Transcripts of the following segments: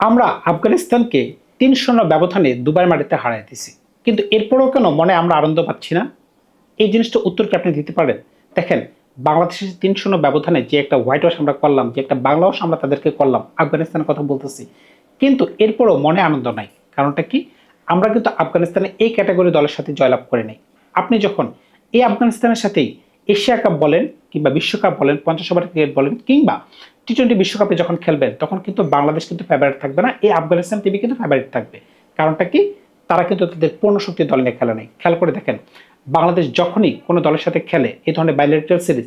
আমরা আফগানিস্তানকে তিন শূন্য ব্যবধানে দুবার মাটিতে হারাই দিছি কিন্তু এরপরেও কেন মনে আমরা আনন্দ পাচ্ছি না? এই জিনিসটা উত্তর কি আপনি দিতে পারেন? দেখেন, বাংলাদেশের তিন শূন্য ব্যবধানে যে একটা হোয়াইট ওয়াশ আমরা করলাম, যে একটা বাংলা ওয়াশ আমরা তাদেরকে করলাম, আফগানিস্তানের কথা বলতেছি। কিন্তু এরপরও মনে আনন্দ নাই। কারণটা কি? আমরা কিন্তু আফগানিস্তানে এই ক্যাটাগরি দলের সাথে জয়লাভ করে নেই। আপনি যখন এই আফগানিস্তানের সাথেই এশিয়া কাপ বলেন কিংবা বিশ্বকাপ বলেন, পঞ্চাশ ওভার ক্রিকেট বলেন, কিংবা টি টোয়েন্টি বিশ্বকাপে যখন খেলবেন, তখন কিন্তু বাংলাদেশ কিন্তু ফেভারিট থাকবে না, এই আফগানিস্তান টিভি কিন্তু ফেভারিট থাকবে। কারণটা কি? তারা কিন্তু তাদের পূর্ণ শক্তি দল নিয়ে খেলে নেই। খেয়াল করে দেখেন, বাংলাদেশ যখনই কোনো দলের সাথে খেলে, এই ধরনের বাইলেটার সিরিজ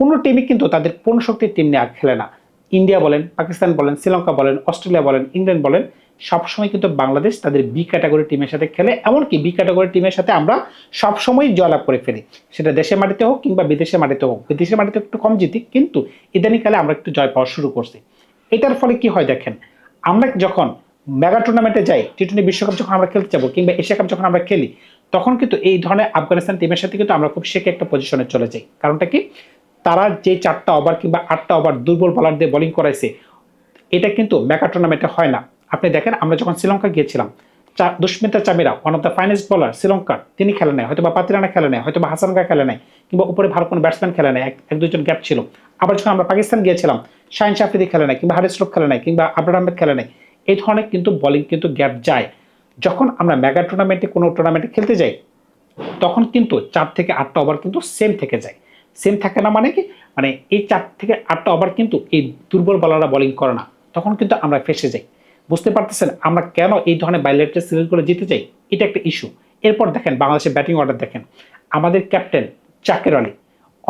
কোনো টিমই কিন্তু তাদের পূর্ণ শক্তির টিম নিয়ে খেলে না। ইন্ডিয়া বলেন, পাকিস্তান বলেন, শ্রীলঙ্কা বলেন, অস্ট্রেলিয়া বলেন ইংল্যান্ড বলেন সবসময় কিন্তু বাংলাদেশ তাদের বি ক্যাটাগরি টিমের সাথে খেলে, এমনকি বি ক্যাটাগরি টিমের সাথে আমরা সবসময় জয়লাভ করে ফেলি। সেটা দেশের মাটিতে হোক কিংবা বিদেশের মাটিতে হোক, বিদেশের মাটিতে একটু কম জিতি, কিন্তু ইদানিকালে আমরা একটু জয় পাওয়া শুরু করছি। এটার ফলে কি হয় দেখেন, আমরা যখন মেগা টুর্নামেন্টে যাই টি টোয়েন্টি বিশ্বকাপ যখন আমরা খেলতে যাব কিংবা এশিয়া কাপ যখন আমরা খেলি, তখন কিন্তু এই ধরনের আফগানিস্তান টিমের সাথে কিন্তু আমরা খুব শেখে একটা পজিশনে চলে যাই। কারণটা কি? তারা যে চারটা ওভার কিংবা আটটা ওভার দুর্বল বলার দিয়ে বোলিং করাইছে, এটা কিন্তু মেগা টুর্নামেন্টে হয় না। আপনি দেখেন, আমরা যখন শ্রীলঙ্কা গিয়েছিলাম Dushmantha Chameera one of the finest bowler শ্রীলঙ্কার, তিনি খেলে নেয় হয়তো বা পাতিরানা খেলে নেয় হয়তো বা হাসানগা খেলে নেয় কিংবা উপরে ভালো কোনো ব্যাটসম্যান খেলে নেয় এক দুজন গ্যাপ ছিল। আবার যখন আমরা পাকিস্তান গিয়েছিলাম, শাহিন শাফিদি খেলে নেয় কিংবা হারিস খেলে নেয় কিংবা আবরার আহমেদ খেলে নেয় এই ধরনের কিন্তু বোলিং কিন্তু গ্যাপ যায়। যখন আমরা মেগা টুর্নামেন্টে কোনো টুর্নামেন্টে খেলতে যাই, তখন কিন্তু চার থেকে আটটা ওভার কিন্তু সেম থেকে যায়। সেম থাকে না মানে কি? মানে এই চার থেকে আটটা ওভার কিন্তু এই দুর্বল বলাররা বোলিং করে না। তখন কিন্তু আমরা ফেসে যাই। বুঝতে পারতেছেন আমরা কেন এই ধরনের বাইলেটার সিরিজগুলো জিতে চাই? এটা একটা ইস্যু এরপর দেখেন, বাংলাদেশের ব্যাটিং অর্ডার দেখেন। আমাদের ক্যাপ্টেন চাকের আলী,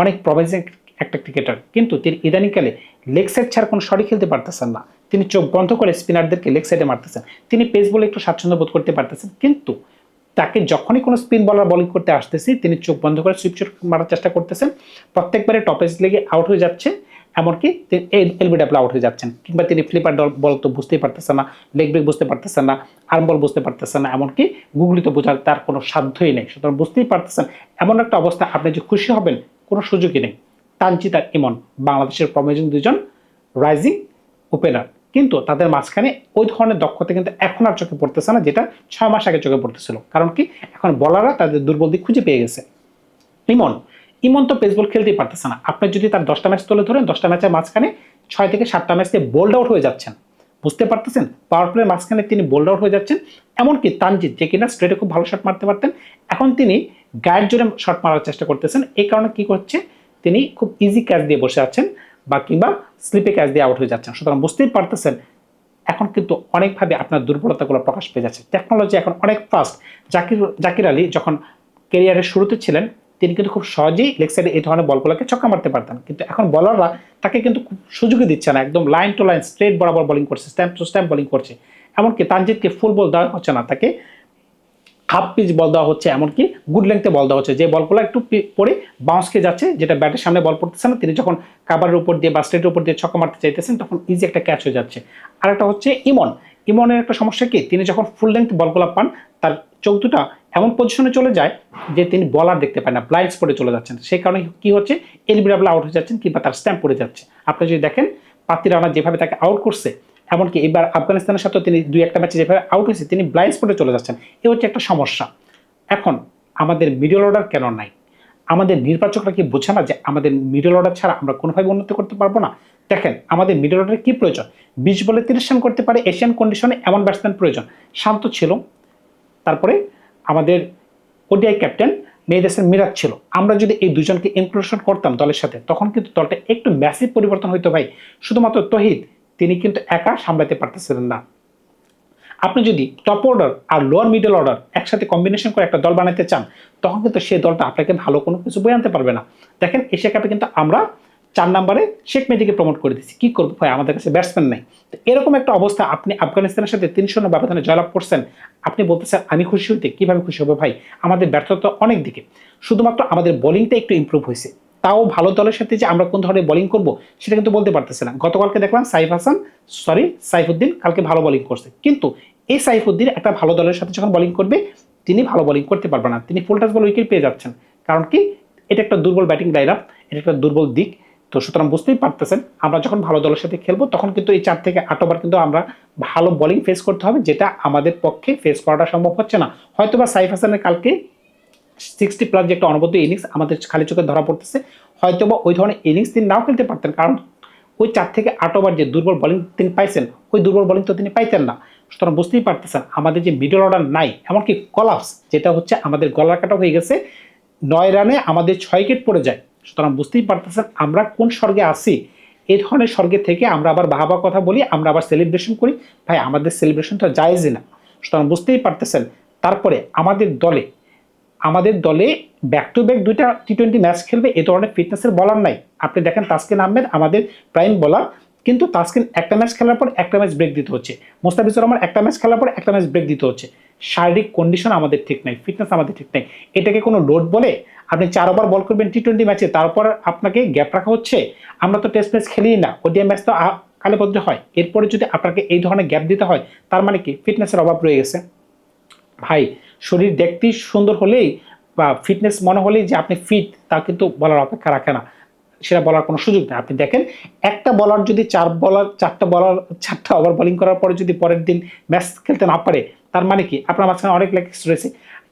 অনেক প্রমিজিং একটা ক্রিকেটার কিন্তু তিনি ইদানিংকালে লেগ সাইড ছাড়া কোনো শটই খেলতে পারতেছেন না। তিনি চোখ বন্ধ করে স্পিনারদেরকে লেগ সাইডে মারতেছেন। তিনি পেস বলে একটু স্বাচ্ছন্দ্য বোধ করতে পারতেছেন, কিন্তু তাকে যখনই কোনো স্পিন বলার বলিং করতে আসতেছি, তিনি চোখ বন্ধ করে সুইপ মারার চেষ্টা করতেছেন। প্রত্যেকবারে টপেজ লেগে আউট হয়ে যাচ্ছে। এমনকি তিনি এলবিডাব্লিউ আউট হয়ে যাচ্ছেন। কিংবা তিনি ফ্লিপার বল তো বুঝতেই পারতেছেন না লেগ ব্রেক বুঝতে পারতেছেন না আর্ম বল বুঝতে পারতেছেন না, এমনকি গুগলি তো বোঝার তার কোনো সাধ্যই নেই। সুতরাং বুঝতেই পারতেছেন, এমন একটা অবস্থা, আপনি যে খুশি হবেন, কোনো সুযোগই নেই। তানজিত ইমন, বাংলাদেশের প্রমেজিং দুজন রাইজিং ওপেনার কিন্তু তাদের মাঝখানে ওই ধরনের দক্ষতা কিন্তু এখন আর চোখে পড়তেছে না, যেটা ছয় মাস আগে চোখে পড়তেছিল। কারণ কি? এখন বলাররা তাদের দুর্বল দিক খুঁজে পেয়ে গেছে। ইমন ইমন তো পেসবল খেলতেই পারতেছে না। আপনি যদি তার দশটা ম্যাচ তুলে ধরেন, দশটা ম্যাচের মাঝখানে ছয় থেকে সাতটা ম্যাচ দিয়ে বোল্ড আউট হয়ে যাচ্ছেন। বুঝতে পারতেছেন? পাওয়ার প্লের মাঝখানে তিনি বোল্ড আউট হয়ে যাচ্ছেন। এমনকি তানজিৎ, যে কিনা স্ট্রেটে খুব ভালো শট মারতে পারতেন, এখন তিনি গায়ের জোরে শট মারার চেষ্টা করতেছেন। এই কারণে কি করছে? তিনি খুব ইজি ক্যাচ দিয়ে বসে আছেন বা কিংবা স্লিপে ক্যাচ দিয়ে আউট হয়ে যাচ্ছেন। সুতরাং বুঝতেই পারতেছেন, এখন কিন্তু অনেকভাবে আপনার দুর্বলতাগুলো প্রকাশ পেয়ে যাচ্ছে। টেকনোলজি এখন অনেক ফাস্ট জাকির জাকির আলী যখন কেরিয়ারের শুরুতে ছিলেন তিনি কিন্তু খুব সহজেই লেগ সাইডে এই ধরনের বলগুলোকে ছক্কা মারতে পারতেন। কিন্তু এখন বলাররা তাকে কিন্তু খুব সুযোগই দিচ্ছে না। একদম লাইন টু লাইন স্ট্রেট বরাবর বোলিং করছে স্ট্যাম্প টু স্ট্যাম্প বোলিং করছে। এমনকি তানজিৎকে ফুল বল দেওয়া হচ্ছে না, তাকে হাফ পিচ বল দেওয়া হচ্ছে, এমনকি গুড লেন্থে বল দেওয়া হচ্ছে। যে বলগুলো একটু পরে বাউন্সকে যাচ্ছে, যেটা ব্যাটের সামনে বল পড়তেছে না, তিনি যখন কাবারের উপর দিয়ে বা স্ট্রেটের উপর দিয়ে ছক্কা মারতে চাইতেছেন, তখন ইজি একটা ক্যাচ হয়ে যাচ্ছে। আর একটা হচ্ছে ইমন। ইমনের একটা সমস্যা কি? তিনি যখন ফুল লেংথ বলগুলো পান, তার চোখ দুটা এমন পজিশনে চলে যায় যে তিনি বলার দেখতে পায় না ব্লাইন্ড স্পটে চলে যাচ্ছেন। সেই কারণে কি হচ্ছে? এলবিডাবল আউট হয়ে যাচ্ছেন কিংবা তার স্ট্যাম্প পড়ে যাচ্ছে। আপনি যদি দেখেন পাতি রানা যেভাবে তাকে আউট করছে, এমনকি এবার আফগানিস্তানের সাথেও তিনি দুই একটা ম্যাচে যেভাবে আউট হয়েছে, তিনি ব্লাইন্ড স্পটে চলে যাচ্ছেন। এ হচ্ছে একটা সমস্যা। এখন আমাদের মিডল অর্ডার কেন নাই? আমাদের নির্বাচকরা কি বোঝে না যে আমাদের মিডল অর্ডার ছাড়া আমরা কোনোভাবে উন্নতি করতে পারব না? দেখেন, আমাদের মিডল অর্ডারে কী প্রয়োজন? বিশ বলে তিরিশ রান করতে পারে এশিয়ান কন্ডিশনে এমন ব্যাটসম্যান প্রয়োজন। শান্ত ছিল তারপরে আমাদের ওডিআই ক্যাপ্টেন মেয়েদেশের মিরাজ ছিল। আমরা যদি এই দুজনকে ইনক্লুশন করতাম দলের সাথে, তখন কিন্তু দলটা একটু ম্যাসিভ পরিবর্তন হইতো ভাই। শুধুমাত্র তহিদ, তিনি কিন্তু একা সামলাতে পারতেছিলেন না। আপনি যদি টপ অর্ডার আর লোয়ার মিডল অর্ডার একসাথে কম্বিনেশন করে একটা দল বানাতে চান, তখন কিন্তু সেই দলটা আপনাকে ভালো কোনো কিছু বই আনতে পারবে না। দেখেন, এশিয়া কাপে কিন্তু আমরা চার নম্বরে শেখ মেদিকে প্রমোট করে দিচ্ছি কি করব ভাই? আমাদের কাছে ব্যাটসম্যান নাই। তো এরকম একটা অবস্থা আপনি আফগানিস্তানের সাথে তিন শূন্য ব্যবধানে জয়লাভ করছেন, আপনি বলতে বলতেছেন, আমি খুশি হইতে কীভাবে খুশি হব ভাই? আমাদের ব্যর্থতা অনেক দিকে। শুধুমাত্র আমাদের বোলিংটা একটু ইমপ্রুভ হয়েছে। তাও ভালো দলের সাথে যে আমরা কোন ধরনের বোলিং করব, সেটা কিন্তু বলতে পারতেছে না। গতকালকে দেখলাম সাইফ হাসান সরি সাইফুদ্দিন কালকে ভালো বোলিং করছে। কিন্তু এই সাইফুদ্দিন একটা ভালো দলের সাথে যখন বোলিং করবে, তিনি ভালো বোলিং করতে পারবে না। তিনি ফুল টাচ বল উইকেট পেয়ে যাচ্ছেন। কারণ কি? এটা একটা দুর্বল ব্যাটিং লাইন আপ এটা একটা দুর্বল দিক। তো সুতরাং বুঝতেই পারতেছেন, আমরা যখন ভালো দলের সাথে খেলব, তখন কিন্তু এই চার থেকে আট ওভার কিন্তু আমরা ভালো বোলিং ফেস করতে হবে, যেটা আমাদের পক্ষে ফেস করাটা সম্ভব হচ্ছে না। হয়তো বা সাইফ হাসানের কালকে সিক্সটি প্লাস যে একটা অনবদ্য ইনিংস আমাদের খালি চোখে ধরা পড়তেছে হয়তো বা ওই ধরনের ইনিংস তিনি নাও খেলতে পারতেন, কারণ ওই চার থেকে আট ওভার যে দুর্বল বোলিং তিনি পাইছেন, ওই দুর্বল বোলিং তো তিনি পাইতেন না। সুতরাং বুঝতেই পারতেছেন, আমাদের যে মিডল অর্ডার নাই, এমনকি কলাপস যেটা হচ্ছে আমাদের গলা কাটা হয়ে গেছে, নয় রানে আমাদের ছয় উইকেট পড়ে যায়। সুতরাং বুঝতেই পারতেছেন আমরা কোন স্বর্গে আসি এই ধরনের স্বর্গে থেকে আমরা আবার বাহাবা কথা বলি, আমরা আবার সেলিব্রেশন করি। ভাই, আমাদের সেলিব্রেশনটা জায়েজই না। সুতরাং বুঝতেই পারতেছেন, তারপরে আমাদের দলে আমাদের দলে ব্যাক টু ব্যাক দুইটা টি টোয়েন্টি ম্যাচ খেলবে, এ ধরনের ফিটনেসের বলার নাই। আপনি দেখেন তাসকিন আহমেদ, আমাদের প্রাইম বলার কিন্তু তাসকিন একটা ম্যাচ খেলার পর একটা ম্যাচ ব্রেক দিতে হচ্ছে। মোস্তাফিজুর রহমান একটা ম্যাচ খেলার পর একটা ম্যাচ ব্রেক দিতে হচ্ছে। শারীরিক কন্ডিশন আমাদের ঠিক নাই ফিটনেস আমাদের ঠিক নাই। এটাকে কোনো লোড বলে আপনি চার ওভার বল করবেন টি টোয়েন্টি ম্যাচে তারপর আপনাকে গ্যাপ রাখা হচ্ছে। আমরা তো টেস্ট ম্যাচ খেলি না, ওডিআই ম্যাচ তো কালেপদ্রে হয়। এরপরে যদি আপনাকে এই ধরনের গ্যাপ দিতে হয়, তার মানে কি? ফিটনেসের অভাব রয়ে গেছে। ভাই, শরীর দেখতেই সুন্দর হলেই বা ফিটনেস মনে হলেই যে আপনি ফিট তা কিন্তু বলার অপেক্ষা রাখে না। সেটা বলার কোনো সুযোগ নেই। আপনি দেখেন, একটা বলার যদি চার বলার চারটা বলার চারটা ওভার বোলিং করার পরে যদি পরের দিন ম্যাচ খেলতে না পারে, তার মানে কি? আপনার মাঝখানে অনেক লেগ রয়েছে।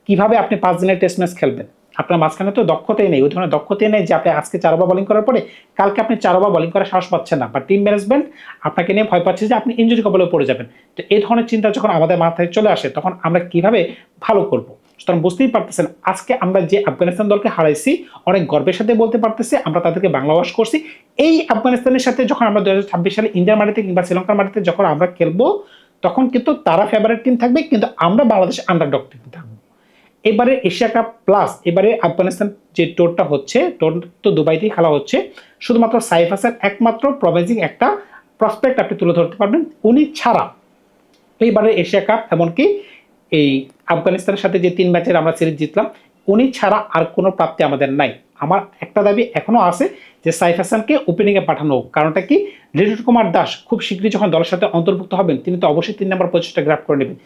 কীভাবে আপনি পাঁচ দিনের টেস্ট ম্যাচ খেলবেন? আপনার মাঝখানে তো দক্ষতাই নেই। ওই ধরনের দক্ষতাই নেই যে আপনি আজকে চার ওভার বোলিং করার পরে কালকে আপনি চার ওভার বোলিং করার সাহস পাচ্ছেন না। বা টিম ম্যানেজমেন্ট আপনাকে নিয়ে ভয় পাচ্ছে যে আপনি ইঞ্জুরি কবলে পড়ে যাবেন। তো এই ধরনের চিন্তা যখন আমাদের মাথায় চলে আসে, তখন আমরা কীভাবে ভালো করব? সুতরাং বুঝতেই পারতেছেন, আজকে আমরা যে আফগানিস্তান দলকে হারাইছি, অনেক গর্বের সাথে বলতে পারতেছি, আমরা তাদেরকে বাংলাবাস করছি। এই আফগানিস্তানের সাথে যখন আমরা দু সালে ইন্ডিয়ার মাটিতে কিংবা শ্রীলঙ্কার মাটিতে যখন আমরা খেলব, তখন কিন্তু তারা ফেভারিট টিম থাকবে, কিন্তু আমরা বাংলাদেশ আন্ডারডগ টিম থাকব। এবারে এশিয়া কাপ প্লাস এবারে আফগানিস্তান যে টোরটা হচ্ছে টোর তো দুবাইতেই খেলা হচ্ছে, শুধুমাত্র সাইফ হাসান একমাত্র প্রমেজিং একটা প্রসপেক্ট আপনি তুলে ধরতে পারবেন। উনি ছাড়া এইবারে এশিয়া কাপ, এমনকি এই আফগানিস্তানের সাথে যে তিন ম্যাচের আমরা সিরিজ জিতলাম, উনি ছাড়া আর কোনো প্রাপ্তি আমাদের নাই। আমার একটা দাবি এখনও আছে যে সাইফ হাসানকে ওপেনিংয়ে পাঠানো কারণটা কি? রিটু কুমার দাস খুব শীঘ্রই যখন দলের সাথে অন্তর্ভুক্ত হবেন, তিনি তো অবশ্যই তিন নম্বর পজিশনটা গ্রাফ করে নেবেন।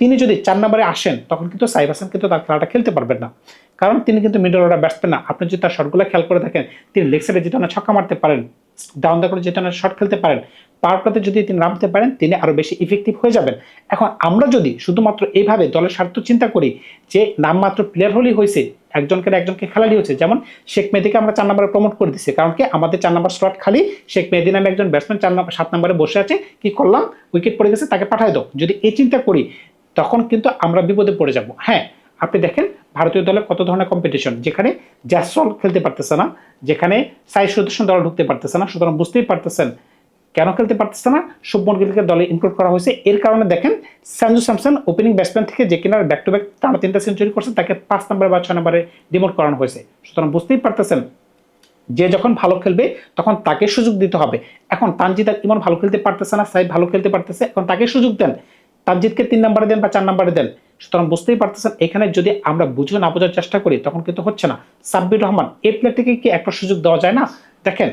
তিনি যদি চার নম্বরে আসেন, তখন কিন্তু সাইফ হাসান কিন্তু তার খেলাটা খেলতে পারবেন না। কারণ তিনি কিন্তু মিডল অর্ডার ব্যাটসম্যান না। আপনি যদি তার শটগুলো খেয়াল করে থাকেন, তিনি লেগ সাইডে যেটা ছক্কা মারতে পারেন ডাউন দ্য করে যেটা শট খেলতে পারেন। পাওয়ার যদি তিনি নামতে পারেন, তিনি আরও বেশি ইফেক্টিভ হয়ে যাবেন। এখন আমরা যদি শুধুমাত্র এইভাবে দলের স্বার্থ চিন্তা করি, যে নামমাত্র প্লেয়ার হলেই হয়েছে, একজনকে একজনকে খেলালি হচ্ছে যেমন শেখ মেহেদিকে আমরা চার নম্বরে প্রমোট করে দিচ্ছি কারণ কি? আমাদের চার নম্বর স্লট খালি, শেখ মেহেদি নামে একজন ব্যাটসম্যান চার নম্বর, সাত নম্বরে বসে আছে, কি করলাম? উইকেট পড়ে গেছে, তাকে পাঠাই দাও। যদি এই চিন্তা করি, তখন কিন্তু আমরা বিপদে পড়ে যাব। হ্যাঁ আপনি দেখেন, ভারতীয় দলে কত ধরনের কম্পিটিশন যেখানে জ্যাসল খেলতে পারতেছে না, যেখানে সাই সুদর্শন দল ঢুকতে পারতেছে না, সুতরাং বুঝতেই পারতেছেন কেন খেলতে পারতেছে না? শুভমন গিলকে দলে ইনক্লুড করা হয়েছে। এর কারণে দেখেন সঞ্জু স্যামসন ওপেনিং ব্যাটসম্যান থেকে যে কিনার ব্যাক টু ব্যাক টানা তিনটা সেঞ্চুরি করছে, তাকে পাঁচ নম্বরে বা ছয় নম্বরে ডিমোট করানো হয়েছে। সুতরাং বুঝতেই পারতেছেন, যে যখন ভালো খেলবে, তখন তাকে সুযোগ দিতে হবে। এখন তানজিদ আর ইমন ভালো খেলতে পারতেছে না সাইড ভালো খেলতে পারতেছে, এখন তাকে সুযোগ দেন। তানজিদকে তিন নম্বরে দেন বা চার নম্বরে দেন। সুতরাং বুঝতেই পারতেছেন, এখানে যদি আমরা বুঝে না বোঝার চেষ্টা করি, তখন কিন্তু হচ্ছে না। সাব্বির রহমান, এই প্লেয়ারটিকে কি একটা সুযোগ দেওয়া যায় না? দেখেন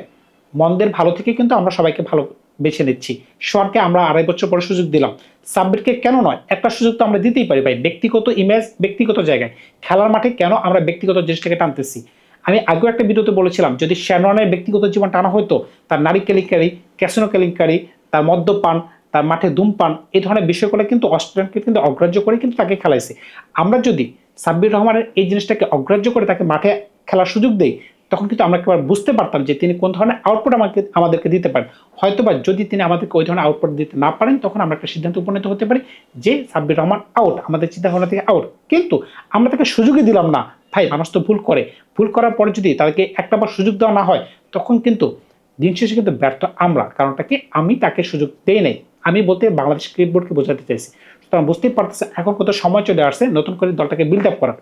মন্দের ভালো থেকে কিন্তু আমরা সবাইকে ভালো বেছে নিচ্ছি। শোয়ারকে আমরা আড়াই বছর পরে সুযোগ দিলাম। সাব্বিরকে কেন নয়? একটা সুযোগ তো আমরা দিতেই পারি ভাই, ব্যক্তিগত ইমেজ ব্যক্তিগত জায়গায়। খেলার মাঠে কেন আমরা ব্যক্তিগত জিনিসটাকে টানতেছি? আমি আগেও একটা ভিডিওতে বলেছিলাম, যদি শ্যাননের ব্যক্তিগত জীবন টানা হতো তার নারী কেলেঙ্কারি, ক্যাসিনো কেলেঙ্কারি, তার মদ্যপান, তার মাঠে ধূমপান, এই ধরনের বিষয়গুলো কিন্তু অস্ট্রেলিয়ানকে কিন্তু অগ্রাহ্য করে কিন্তু তাকে খেলাইছে। আমরা যদি সাব্বির রহমানের এই জিনিসটাকে অগ্রাহ্য করে তাকে মাঠে খেলার সুযোগ দেই তখন কিন্তু আমরা একবার বুঝতে পারতাম যে তিনি কোন ধরনের আউটপুট আমাকে, আমাদেরকে দিতে পারেন। হয়তোবা যদি তিনি আমাদেরকে ওই ধরনের আউটপুট দিতে না পারেন, তখন আমরা একটা সিদ্ধান্ত উপনীত হতে পারি যে সাব্বির রহমান আউট আমাদের চিন্তাভাবনা থেকে আউট কিন্তু আমরা তাকে সুযোগই দিলাম না। ভাই, মানুষ তো ভুল করে। ভুল করার পরে যদি তাদেরকে একটা বার সুযোগ দেওয়া না হয়, তখন কিন্তু দিন শেষে কিন্তু ব্যর্থ আমরা। কারণটা কি? আমি তাকে সুযোগ দেই নাই। আমি বলতে বাংলাদেশ ক্রিকেট বোর্ডকে বোঝাতে চাইছি। সুতরাং বুঝতেই পারতেছে এখন কত সময় চলে আসছে, নতুন করে দলটাকে বিল্ড আপ করার।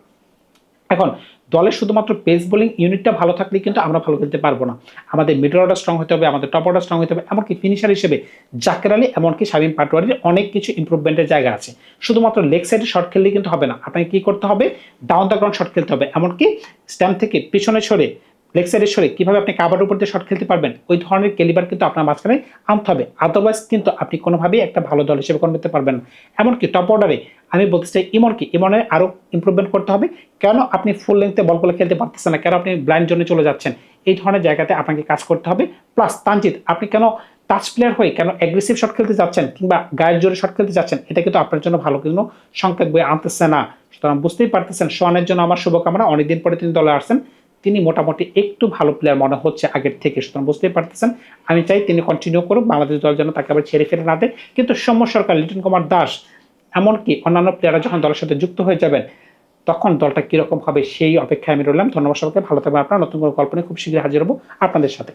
এখন দলের শুধুমাত্র পেস বোলিং ইউনিটটা ভালো থাকলে কিন্তু আমরা ভালো খেলতে পারব না। আমাদের মিডল অর্ডার স্ট্রং হতে হবে, আমাদের টপ অর্ডার স্ট্রং হতে হবে, এমনকি ফিনিশার হিসেবে জাকের আলী, এমনকি শামীম পাটোয়ারির অনেক কিছু ইম্প্রুভমেন্টের জায়গা আছে। শুধুমাত্র লেগ সাইডে শট খেললে কিন্তু হবে না। আপনাকে কী করতে হবে? ডাউন দ্য গ্রাউন্ড শট খেলতে হবে। এমনকি স্ট্যাম্প থেকে পিছনে সরে লেগ সাইডে সরে কীভাবে আপনি কাবার উপর দিয়ে শট খেলতে পারবেন, ওই ধরনের কেলিবার কিন্তু আপনার মাঝখানে আনতে হবে। আদারওয়াইজ কিন্তু আপনি কোনোভাবেই একটা ভালো দল হিসেবে করতে পারবেন এমনকি টপ অর্ডারে আমি বলতে চাই ইমনকে ইমনে আরও ইম্প্রুভমেন্ট করতে হবে। কেন আপনি ফুল লেন্থে বলগুলো খেলতে পারতেছেন না? কেন আপনি ব্লাইন্ড জোনে চলে যাচ্ছেন? এই ধরনের জায়গাতে আপনাকে কাজ করতে হবে। প্লাস তানজিৎ আপনি কেন টাচ প্লেয়ার হয়ে কেন অ্যাগ্রেসিভ শট খেলতে যাচ্ছেন কিংবা গায়ের জোরে শট খেলতে যাচ্ছেন? এটা কিন্তু আপনার জন্য ভালো কোনো সংকেত বই আনতেছে না। সুতরাং বুঝতেই পারতেছেন, সোয়ানের জন্য আমার শুভকামনা। অনেকদিন পরে তিনি দলে আসছেন। তিনি মোটামুটি একটু ভালো প্লেয়ার মনে হচ্ছে আগের থেকে। সুতরাং বুঝতেই পারতেছেন, আমি চাই তিনি কন্টিনিউ করুক। বাংলাদেশ দল যেন তাকে আবার ছেড়ে ফেলে না দেয়। কিন্তু সৌম্য সরকার, লিটন কুমার দাস এমনকি অন্যান্য প্লেয়াররা যখন দলের সাথে যুক্ত হয়ে যাবেন, তখন দলটা কীরকম হবে সেই অপেক্ষায় আমি রইলাম। ধন্যবাদ সবাইকে। ভালো থাকবেন আপনারা। নতুন কোনো গল্প নিয়ে খুব শীঘ্রই হাজির হব আপনাদের সাথে।